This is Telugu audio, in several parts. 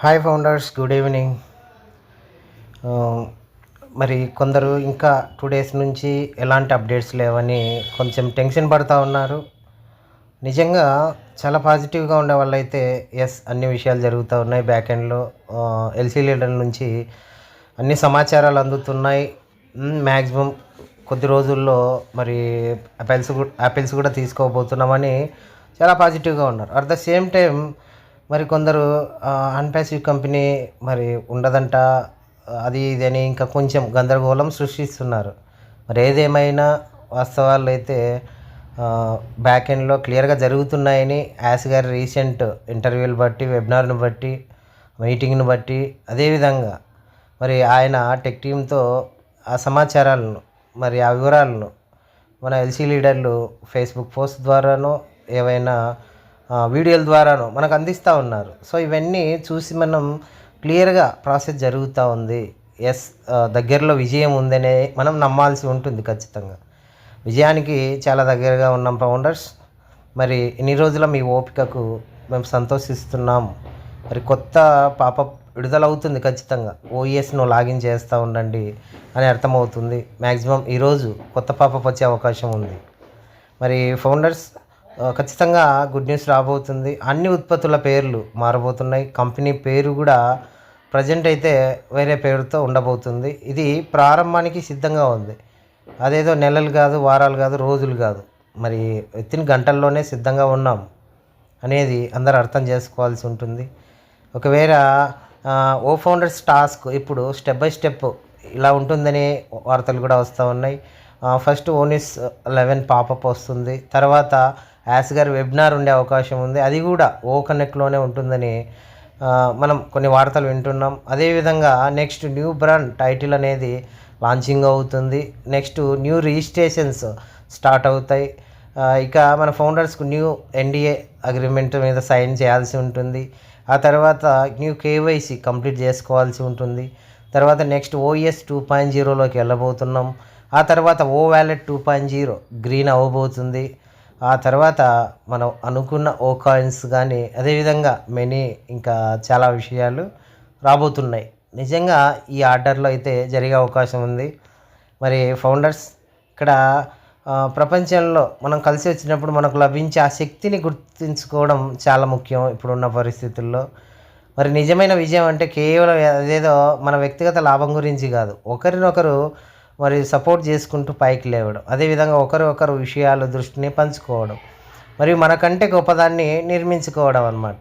హాయ్ ఫౌండర్స్ గుడ్ ఈవినింగ్ మరి కొందరు ఇంకా టూ డేస్ నుంచి ఎలాంటి అప్డేట్స్ లేవని కొంచెం టెన్షన్ పడుతూ ఉన్నారు. నిజంగా చాలా పాజిటివ్గా ఉండే వాళ్ళైతే ఎస్ అన్ని విషయాలు జరుగుతూ ఉన్నాయి బ్యాక్ ఎండ్లో ఎల్సీ లీడర్ నుంచి అన్ని సమాచారాలు అందుతున్నాయి. Hmm, మ్యాక్సిమం కొద్ది రోజుల్లో మరి యాపిల్స్ కూడా యాపిల్స్ కూడా తీసుకోబోతున్నామని చాలా పాజిటివ్గా ఉన్నారు. అట్ ద సేమ్ టైం మరి కొందరు అన్పాసివ్ కంపెనీ మరి ఉండదంట అది ఇది అని ఇంకా కొంచెం గందరగోళం సృష్టిస్తున్నారు. మరి ఏదేమైనా వాస్తవాలు అయితే బ్యాక్ ఎండ్లో క్లియర్గా జరుగుతున్నాయని యాస్ గారి రీసెంట్ ఇంటర్వ్యూలు బట్టి వెబినార్ను బట్టి మీటింగ్ను బట్టి అదేవిధంగా మరి ఆయన టెక్ టీంతో ఆ సమాచారాలను మరి ఆ వివరాలను మన ఎల్సీ లీడర్లు ఫేస్బుక్ పోస్ట్ ద్వారానో ఏవైనా వీడియోల ద్వారాను మనకు అందిస్తూ ఉన్నారు. సో ఇవన్నీ చూసి మనం క్లియర్గా ప్రాసెస్ జరుగుతూ ఉంది. ఎస్ దగ్గరలో విజయం ఉందనే మనం నమ్మాల్సి ఉంటుంది ఖచ్చితంగా. విజయానికి చాలా దగ్గరగా ఉన్నాం ఫౌండర్స్. మరి ఇన్ని రోజుల మీ ఓపికకు మేము సంతోషిస్తున్నాం. మరి కొత్త పాప విడుదలవుతుంది ఖచ్చితంగా. ఓఈఎస్ను లాగిన్ చేస్తూ ఉండండి అని అర్థమవుతుంది. మ్యాక్సిమం ఈరోజు కొత్త పాపప్ వచ్చే అవకాశం ఉంది. మరి ఫౌండర్స్ ఖచ్చితంగా గుడ్ న్యూస్ రాబోతుంది. అన్ని ఉత్పత్తుల పేర్లు మారబోతున్నాయి. కంపెనీ పేరు కూడా ప్రజెంట్ అయితే వేరే పేరుతో ఉండబోతుంది. ఇది ప్రారంభానికి సిద్ధంగా ఉంది. అదేదో నెలలు కాదు వారాలు కాదు రోజులు కాదు. మరి వితిన్ గంటల్లోనే సిద్ధంగా ఉన్నాం అనేది అందరు అర్థం చేసుకోవాల్సి ఉంటుంది. ఒకవేళ ఓ ఫౌండర్స్ టాస్క్ ఇప్పుడు స్టెప్ బై స్టెప్ ఇలా ఉంటుందని వార్తలు కూడా వస్తూ ఉన్నాయి. ఫస్ట్ ఓనిస్ లెవెన్ పాపప్ వస్తుంది. తర్వాత యాస్ గారి వెబినార్ ఉండే అవకాశం ఉంది. అది కూడా ఓ కనెక్ట్లోనే ఉంటుందని మనం కొన్ని వార్తలు వింటున్నాం. అదేవిధంగా నెక్స్ట్ న్యూ బ్రాండ్ టైటిల్ అనేది లాంచింగ్ అవుతుంది. నెక్స్ట్ న్యూ రిజిస్ట్రేషన్స్ స్టార్ట్ అవుతాయి. ఇక మన ఫౌండర్స్కు న్యూ ఎన్డీఏ అగ్రిమెంట్ మీద సైన్ చేయాల్సి ఉంటుంది. ఆ తర్వాత న్యూ కేవైసీ కంప్లీట్ చేసుకోవాల్సి ఉంటుంది. తర్వాత నెక్స్ట్ ఓఎస్ టూ పాయింట్ జీరోలోకి వెళ్ళబోతున్నాం. ఆ తర్వాత ఓ wallet two point zero green అవ్వబోతుంది. ఆ తర్వాత మనం అనుకున్న ఓ కాయిన్స్ కానీ అదేవిధంగా మెనీ ఇంకా చాలా విషయాలు రాబోతున్నాయి. నిజంగా ఈ ఆర్డర్లో అయితే జరిగే అవకాశం ఉంది. మరి ఫౌండర్స్ ఇక్కడ ప్రపంచంలో మనం కలిసి వచ్చినప్పుడు మనకు లభించే ఆ శక్తిని గుర్తించుకోవడం చాలా ముఖ్యం ఇప్పుడున్న పరిస్థితుల్లో. మరి నిజమైన విజయం అంటే కేవలం అదేదో మన వ్యక్తిగత లాభం గురించి కాదు. ఒకరినొకరు మరి సపోర్ట్ చేసుకుంటూ పైకి లేవడం. అదేవిధంగా ఒకరి ఒకరు విషయాలు దృష్టిని పంచుకోవడం. మరియు మనకంటే గొప్పదాన్ని నిర్మించుకోవడం అనమాట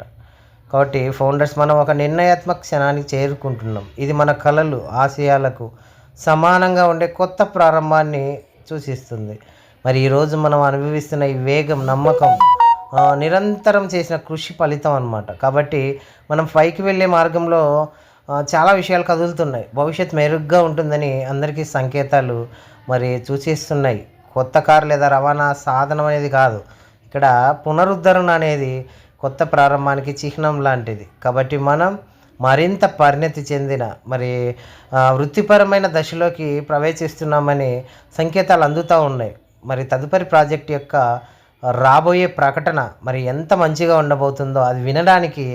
కాబట్టి ఫౌండర్స్ మనం ఒక నిర్ణయాత్మక క్షణానికి చేరుకుంటున్నాం. ఇది మన కళలు ఆశయాలకు సమానంగా ఉండే కొత్త ప్రారంభాన్ని సూచిస్తుంది. మరి ఈరోజు మనం అనుభవిస్తున్న ఈ వేగం నమ్మకం నిరంతరం చేసిన కృషి ఫలితం అనమాట కాబట్టి మనం పైకి వెళ్ళే మార్గంలో చాలా విషయాలు కదులుతున్నాయి. భవిష్యత్ మెరుగ్గా ఉంటుందని అందరికీ సంకేతాలు మరి సూచిస్తున్నాయి. కొత్త కారు లేదా రవాణా సాధనం అనేది కాదు. ఇక్కడ పునరుద్ధరణ అనేది కొత్త ప్రారంభానికి చిహ్నం లాంటిది. కాబట్టి మనం మరింత పరిణతి చెందిన మరి వృత్తిపరమైన దశలోకి ప్రవేశిస్తున్నామని సంకేతాలు అందుతూ ఉన్నాయి. మరి తదుపరి ప్రాజెక్ట్ యొక్క రాబోయే ప్రకటన మరి ఎంత మంచిగా ఉండబోతుందో అది వినడానికి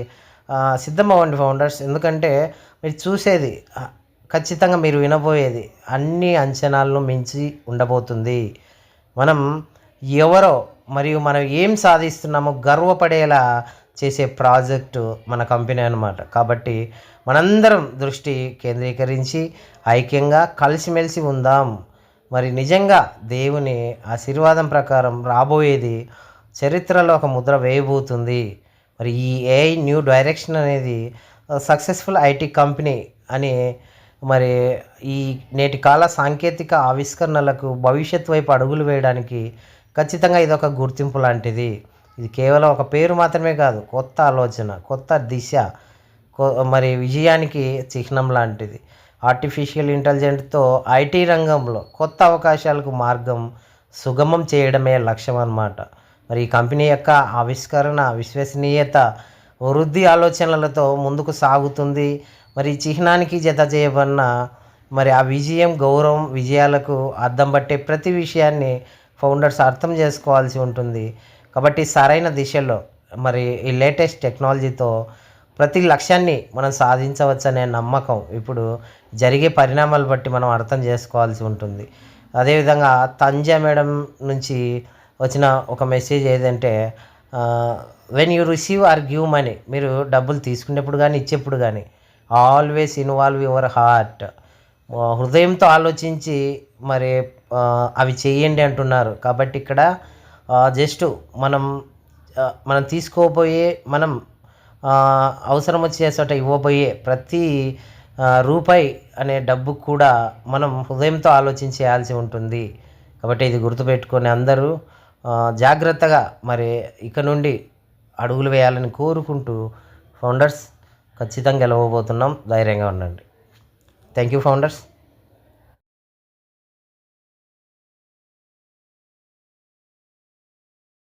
సిద్ధమవ్వండి ఫౌండర్స్. ఎందుకంటే మీరు చూసేది ఖచ్చితంగా మీరు వినబోయేది అన్ని అంచనాలను మించి ఉండబోతుంది. మనం ఎవరో మరియు మనం ఏం సాధిస్తున్నామో గర్వపడేలా చేసే ప్రాజెక్టు మన కంపెనీ అనమాట కాబట్టి మనందరం దృష్టి కేంద్రీకరించి ఐక్యంగా కలిసిమెలిసి ఉందాం. మరి నిజంగా దేవుని ఆశీర్వాదం ప్రకారం రాబోయేది చరిత్రలో ఒక ముద్ర వేయబోతుంది. మరి ఈ ఏఐ న్యూ డైరెక్షన్ అనేది సక్సెస్ఫుల్ ఐటీ కంపెనీ అని మరి ఈ నేటి కాల సాంకేతిక ఆవిష్కరణలకు భవిష్యత్ వైపు అడుగులు వేయడానికి ఖచ్చితంగా ఇది ఒక గుర్తింపు లాంటిది. ఇది కేవలం ఒక పేరు మాత్రమే కాదు కొత్త ఆలోచన కొత్త దిశ కొ- మరి విజయానికి చిహ్నం లాంటిది. ఆర్టిఫిషియల్ ఇంటెలిజెంట్తో ఐటీ రంగంలో కొత్త అవకాశాలకు మార్గం సుగమం చేయడమే లక్ష్యం అన్నమాట మరి ఈ కంపెనీ యొక్క ఆవిష్కరణ విశ్వసనీయత వృద్ధి ఆలోచనలతో ముందుకు సాగుతుంది. మరి చిహ్నానికి జత చేయబడిన మరి ఆ విజయం గౌరవం విజయాలకు అద్దం పట్టే ప్రతి విషయాన్ని ఫౌండర్స్ అర్థం చేసుకోవాల్సి ఉంటుంది. కాబట్టి సరైన దిశలో మరి ఈ లేటెస్ట్ టెక్నాలజీతో ప్రతి లక్ష్యాన్ని మనం సాధించవచ్చనే నమ్మకం ఇప్పుడు జరిగే పరిణామాలు బట్టి మనం అర్థం చేసుకోవాల్సి ఉంటుంది. అదేవిధంగా తంజా మేడం నుంచి వచ్చిన ఒక మెసేజ్ ఏదంటే when you receive or give money మీరు డబ్బులు తీసుకునేప్పుడు కానీ ఇచ్చేప్పుడు కానీ ఆల్వేస్ ఇన్వాల్వ్ యువర్ హార్ట్ హృదయంతో ఆలోచించి మరి అవి చేయండి అంటున్నారు. కాబట్టి ఇక్కడ జస్ట్ మనం మనం తీసుకోబోయే మనం అవసరం వచ్చే చోట ఇవ్వబోయే ప్రతి రూపాయి అనే డబ్బు కూడా మనం హృదయంతో ఆలోచించేయాల్సి ఉంటుంది. కాబట్టి ఇది గుర్తుపెట్టుకొని అందరూ జాగ్రత్తగా మరి ఇక నుండి అడుగులు వేయాలని కోరుకుంటూ ఫౌండర్స్ ఖచ్చితంగా గెలవబోతున్నాం. ధైర్యంగా ఉండండి. Thank you founders